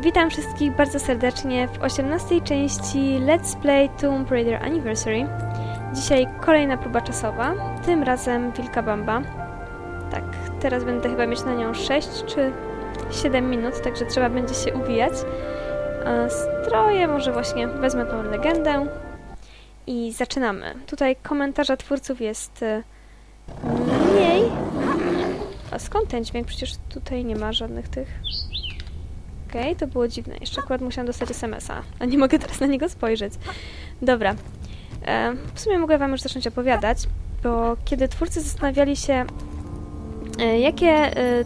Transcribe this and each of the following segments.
Witam wszystkich bardzo serdecznie w 18 części Let's Play Tomb Raider Anniversary. Dzisiaj kolejna próba czasowa, tym razem Wilka Bamba. Tak, teraz będę chyba mieć na nią 6 czy 7 minut, także trzeba będzie się uwijać. E, Stroję, może właśnie wezmę tą legendę i zaczynamy. Tutaj komentarza twórców jest e, mniej. A skąd ten dźwięk? Przecież tutaj nie ma żadnych tych... Okej, to było dziwne. Jeszcze akurat musiałam dostać SMS-a, a nie mogę teraz na niego spojrzeć. Dobra. E, w sumie mogę wam już zacząć opowiadać, bo kiedy twórcy zastanawiali się, e, jakie e,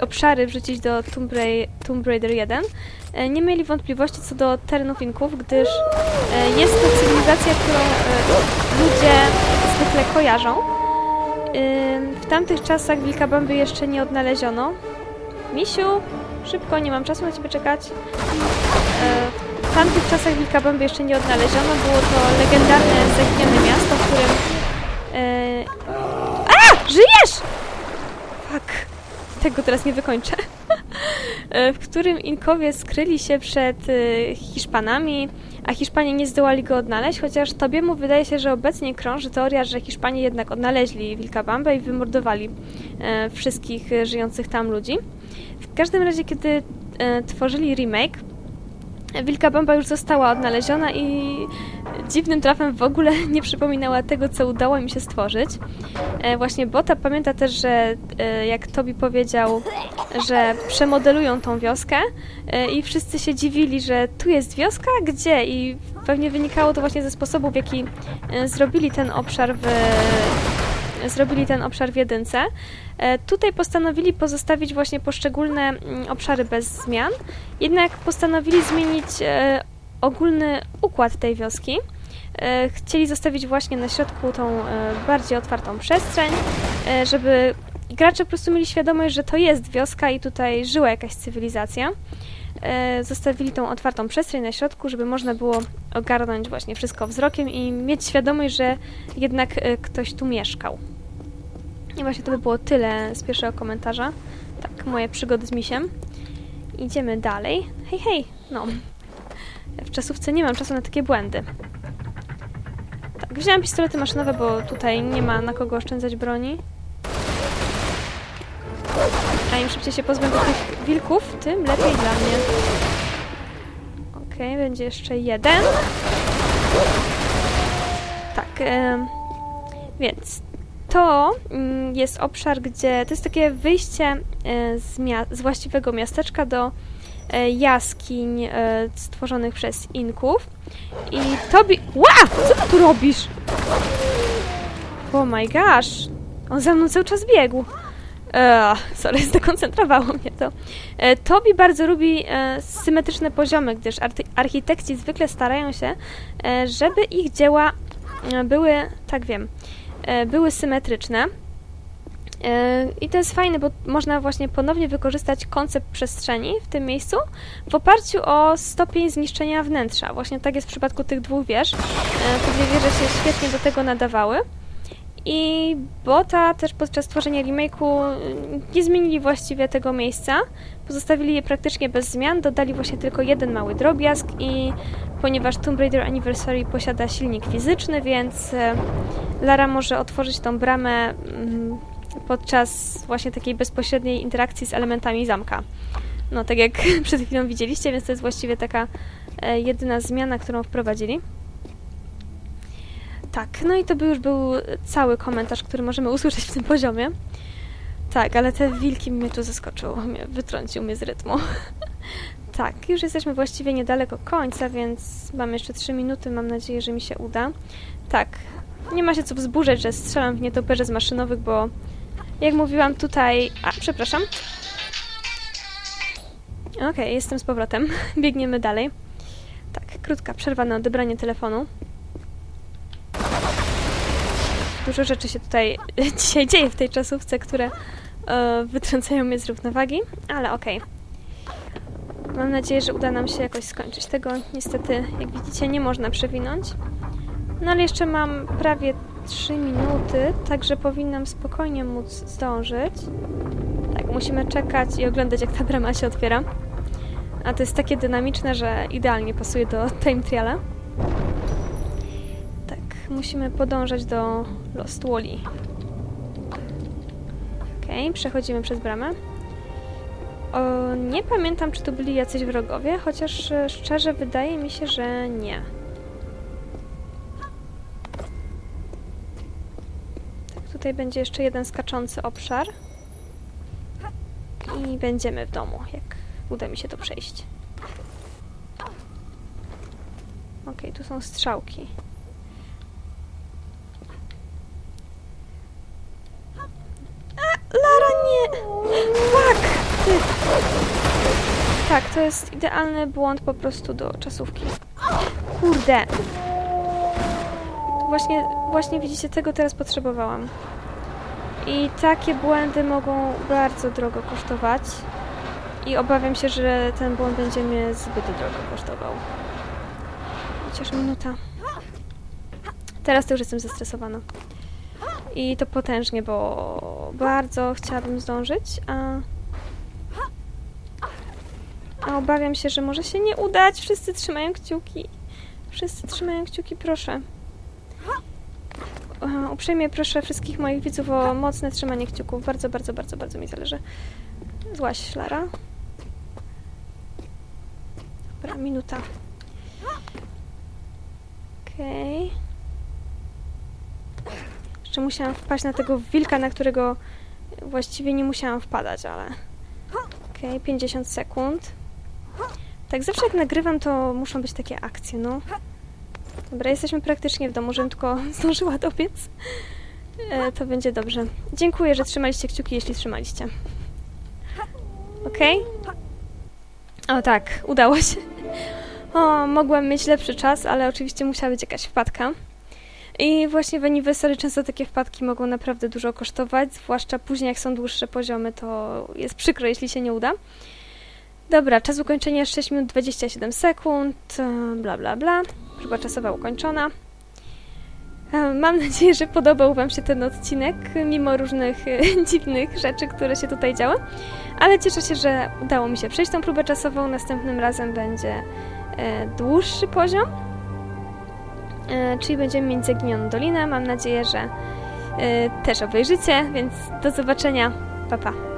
obszary wrzucić do Tomb, Rai- Tomb Raider 1, e, nie mieli wątpliwości co do terenów Inków, gdyż e, jest to cywilizacja, którą e, ludzie zwykle kojarzą. Ym, W tamtych czasach Wilka Bamby jeszcze nie odnaleziono. Misiu, szybko, nie mam czasu na ciebie czekać. E, W tamtych czasach Wilka Bamby jeszcze nie odnaleziono. Było to legendarne, zaginione miasto, w którym... e, A! Żyjesz! Fuck. Tego teraz nie wykończę. E, w którym Inkowie skryli się przed e, Hiszpanami, a Hiszpanie nie zdołali go odnaleźć, chociaż Tobiemu wydaje się, że obecnie krąży teoria, że Hiszpanie jednak odnaleźli Wilka Bambę i wymordowali e, wszystkich żyjących tam ludzi. W każdym razie, kiedy tworzyli remake, Wilka Bamba już została odnaleziona i dziwnym trafem w ogóle nie przypominała tego, co udało mi się stworzyć. E, właśnie Bota pamięta też, że e, jak Tobi powiedział, że przemodelują tą wioskę e, i wszyscy się dziwili, że tu jest wioska, gdzie? I pewnie wynikało to właśnie ze sposobu, w jaki zrobili ten obszar w zrobili ten obszar w jedynce. Tutaj postanowili pozostawić właśnie poszczególne mm, obszary bez zmian, jednak postanowili zmienić ogólny układ tej wioski. E, Chcieli zostawić właśnie na środku tą e, bardziej otwartą przestrzeń, e, żeby gracze po prostu mieli świadomość, że to jest wioska i tutaj żyła jakaś cywilizacja. Zostawili tą otwartą przestrzeń na środku, żeby można było ogarnąć właśnie wszystko wzrokiem i mieć świadomość, że jednak ktoś tu mieszkał. I właśnie to by było tyle z pierwszego komentarza. Tak, moje przygody z misiem. Idziemy dalej. Hej, hej! No. W czasówce nie mam czasu na takie błędy. Tak, wziąłam pistolety maszynowe, bo tutaj nie ma na kogo oszczędzać broni. A im szybciej się pozbędę tych wilków, tym lepiej dla mnie. Okej, będzie jeszcze jeden. Tak, em, więc to mm, jest obszar, gdzie to jest takie wyjście e, z, z właściwego miasteczka do e, jaskiń e, stworzonych przez Inków. I Tobi... Ła! Co ty tu robisz? Oh my gosh! On za mną cały czas biegł. Eee, sorry, zdekoncentrowało mnie to. E, Tobi bardzo lubi e, symetryczne poziomy, gdyż architekci zwykle starają się, e, żeby ich dzieła e, były, tak wiem, e, były symetryczne. E, I to jest fajne, bo można właśnie ponownie wykorzystać koncept przestrzeni w tym miejscu w oparciu o stopień zniszczenia wnętrza. Właśnie tak jest w przypadku tych dwóch wież. E, Te dwie wieże się świetnie do tego nadawały. I Bota też podczas tworzenia remake'u y, nie zmienili właściwie tego miejsca. Pozostawili je praktycznie bez zmian, dodali właśnie tylko jeden mały drobiazg i ponieważ Tomb Raider Anniversary posiada silnik fizyczny, więc e, Lara może otworzyć tą bramę mm, podczas właśnie takiej bezpośredniej interakcji z elementami zamka. No, tak jak przed chwilą widzieliście, więc to jest właściwie taka e, jedyna zmiana, którą wprowadzili. Tak, no i to by już był cały komentarz, który możemy usłyszeć w tym poziomie. Tak, ale te wilki mnie tu zaskoczył, mnie wytrącił mnie z rytmu. tak, już jesteśmy właściwie niedaleko końca, więc mam jeszcze 3 minuty, mam nadzieję, że mi się uda. Tak, nie ma się co wzburzać, że strzelam w nietoperze z maszynowych, bo jak mówiłam tutaj... A, przepraszam. Okej, jestem z powrotem. Biegniemy dalej. Tak, krótka przerwa na odebranie telefonu. Dużo rzeczy się tutaj dzisiaj dzieje w tej czasówce, które e, wytrącają mnie z równowagi, ale okej. Mam nadzieję, że uda nam się jakoś skończyć. Tego niestety, jak widzicie, nie można przewinąć. No ale jeszcze mam prawie 3 minuty, także powinnam spokojnie móc zdążyć. Tak, musimy czekać i oglądać, jak ta brama się otwiera. A to jest takie dynamiczne, że idealnie pasuje do time triala. Tak, musimy podążać do Lost Wally. Okej, przechodzimy przez bramę. O, nie pamiętam, czy tu byli jacyś wrogowie, chociaż e, szczerze wydaje mi się, że nie. Tak, tutaj będzie jeszcze jeden skaczący obszar. I będziemy w domu, jak uda mi się to przejść. Okej, tu są strzałki. A, Lara, nie! Fuck! Ty. Tak, to jest idealny błąd po prostu do czasówki. Kurde! Właśnie, właśnie widzicie, tego teraz potrzebowałam. I takie błędy mogą bardzo drogo kosztować. I obawiam się, że ten błąd będzie mnie zbyt drogo kosztował. Chociaż minuta. Teraz to już jestem zestresowana. I to potężnie, bo bardzo chciałabym zdążyć, a... A obawiam się, że może się nie udać. Wszyscy trzymają kciuki. Wszyscy trzymają kciuki, proszę. Uprzejmie proszę wszystkich moich widzów o mocne trzymanie kciuków. Bardzo, bardzo, bardzo, bardzo mi zależy. Złaś, Lara. Dobra, minuta. Okej. Jeszcze musiałam wpaść na tego wilka, na którego właściwie nie musiałam wpadać, ale... Okej, 50 sekund. Tak, zawsze jak nagrywam, to muszą być takie akcje, no. Dobra, jesteśmy praktycznie w domu, żebym tylko zdążyła dobiec. E, to będzie dobrze. Dziękuję, że trzymaliście kciuki, jeśli trzymaliście. Okej? O tak, udało się. O, mogłam mieć lepszy czas, ale oczywiście musiała być jakaś wpadka. I właśnie w Anniversary często takie wpadki mogą naprawdę dużo kosztować, zwłaszcza później jak są dłuższe poziomy, to jest przykro, jeśli się nie uda. Dobra, czas ukończenia 6 minut 27 sekund, e, bla bla bla. Próba czasowa ukończona. E, Mam nadzieję, że podobał Wam się ten odcinek, mimo różnych e, dziwnych rzeczy, które się tutaj działy. Ale cieszę się, że udało mi się przejść tą próbę czasową. Następnym razem będzie e, dłuższy poziom, czyli będziemy mieć Zaginioną Dolinę. Mam nadzieję, że też obejrzycie, więc do zobaczenia. Pa, pa.